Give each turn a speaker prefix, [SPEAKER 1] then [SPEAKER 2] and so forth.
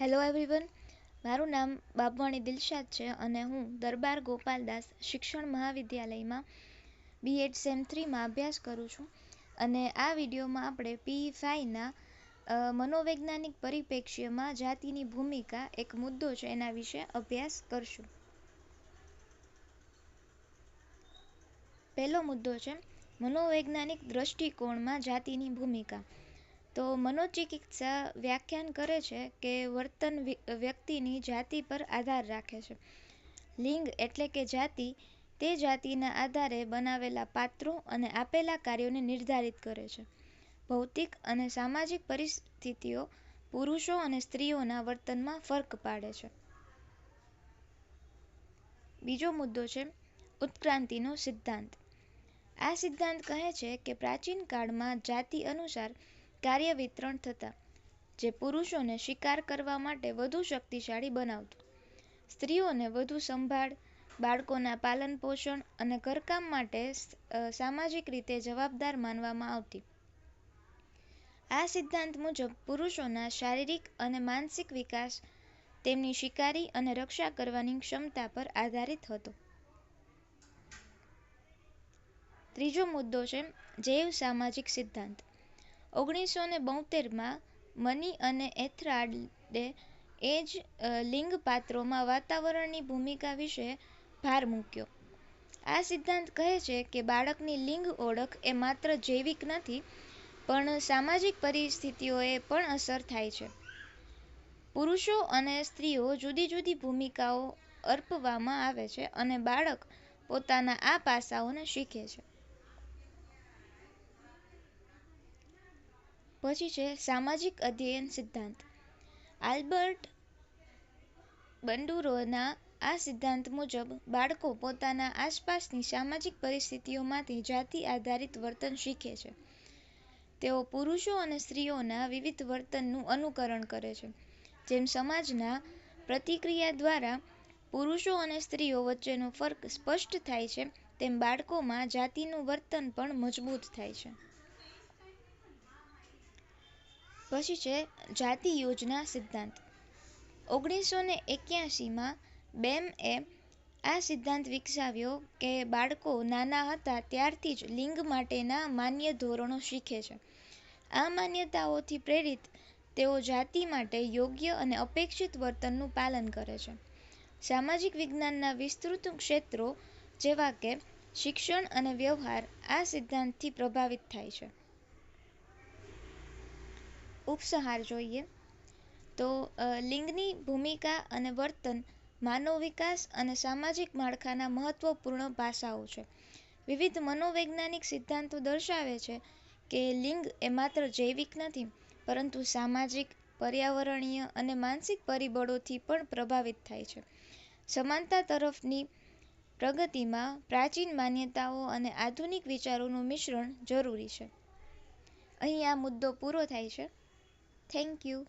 [SPEAKER 1] Hello everyone મારું નામ બાબવાણી દિલશાદ છે અને હું દરબાર ગોપાલદાસ શિક્ષણ મહાવિદ્યાલયમાં બીએડ સેમ થ્રીમાં અભ્યાસ કરું છું. અને આ વિડીયોમાં આપણે પી ફાઈના મનોવૈજ્ઞાનિક પરિપ્રેક્ષ્યમાં જાતિની ભૂમિકા એક મુદ્દો છે એના વિશે અભ્યાસ કરશું. પહેલો મુદ્દો છે મનોવૈજ્ઞાનિક દ્રષ્ટિકોણમાં જાતિની ભૂમિકા. તો મનોચિકિત્સા વ્યાખ્યાન કરે છે કે વર્તન વ્યક્તિની જાતિ પર આધાર રાખે છે. લિંગ એટલે કે જાતિ, તે જાતિના આધારે બનાવેલા પાત્રો અને આપેલા કાર્યોને નિર્ધારિત કરે છે. ભૌતિક અને સામાજિક પરિસ્થિતિઓ પુરુષો અને સ્ત્રીઓના વર્તનમાં ફરક પાડે છે. બીજો મુદ્દો છે ઉત્ક્રાંતિનો સિદ્ધાંત. આ સિદ્ધાંત કહે છે કે પ્રાચીન કાળમાં જાતિ અનુસાર કાર્ય વિતરણ થતા, જે પુરુષોને શિકાર કરવા માટે વધુ શક્તિશાળી બનાવતું. સ્ત્રીઓને વધુ સંભાળ, બાળકોના પાલન પોષણ અને ઘરકામ માટે સામાજિક રીતે જવાબદાર માનવામાં આવતી. આ સિદ્ધાંત મુજબ પુરુષોના શારીરિક અને માનસિક વિકાસ તેમની શિકારી અને રક્ષા કરવાની ક્ષમતા પર આધારિત હતો. ત્રીજો મુદ્દો છે જૈવ સામાજિક સિદ્ધાંત. ઓગણીસો ને બોતેરમાં મની અને એથ્રાડે એ જ લિંગ પાત્રોમાં વાતાવરણની ભૂમિકા વિશે ભાર મૂક્યો. આ સિદ્ધાંત કહે છે કે બાળકની લિંગ ઓળખ એ માત્ર જૈવિક નથી, પણ સામાજિક પરિસ્થિતિઓએ પણ અસર થાય છે. પુરુષો અને સ્ત્રીઓ જુદી જુદી ભૂમિકાઓ અર્પવામાં આવે છે અને બાળક પોતાના આ પાસાઓને શીખે છે. પછી છે સામાજિક અધ્યયન સિદ્ધાંત. આલ્બર્ટ બંડુરોના આ સિદ્ધાંત મુજબ, બાળકો પોતાના આસપાસની સામાજિક પરિસ્થિતિઓમાંથી જાતિ આધારિત વર્તન શીખે છે. તેઓ પુરુષો અને સ્ત્રીઓના વિવિધ વર્તનનું અનુકરણ કરે છે, જેમ સમાજના પ્રતિક્રિયા દ્વારા પુરુષો અને સ્ત્રીઓ વચ્ચેનો ફરક સ્પષ્ટ થાય છે, તેમ બાળકોમાં જાતિનું વર્તન પણ મજબૂત થાય છે. પછી છે જાતિ યોજના સિદ્ધાંત. ઓગણીસો ને એક્યાસીમાં બેમ એ આ સિદ્ધાંત વિકસાવ્યો કે બાળકો નાના હતા ત્યારથી જ લિંગ માટેના માન્ય ધોરણો શીખે છે. આ માન્યતાઓથી પ્રેરિત તેઓ જાતિ માટે યોગ્ય અને અપેક્ષિત વર્તનનું પાલન કરે છે. સામાજિક વિજ્ઞાનના વિસ્તૃત ક્ષેત્રો જેવા કે શિક્ષણ અને વ્યવહાર આ સિદ્ધાંતથી પ્રભાવિત થાય છે. ઉપસંહાર જોઈએ તો લિંગની ભૂમિકા અને વર્તન માનવ વિકાસ અને સામાજિક માળખાના મહત્વપૂર્ણ પાસાઓ છે. વિવિધ મનોવૈજ્ઞાનિક સિદ્ધાંતો દર્શાવે છે કે લિંગ એ માત્ર જૈવિક નથી, પરંતુ સામાજિક, પર્યાવરણીય અને માનસિક પરિબળોથી પણ પ્રભાવિત થાય છે. સમાનતા તરફની પ્રગતિમાં પ્રાચીન માન્યતાઓ અને આધુનિક વિચારોનું મિશ્રણ જરૂરી છે. અહીં આ મુદ્દો પૂરો થાય છે. Thank you.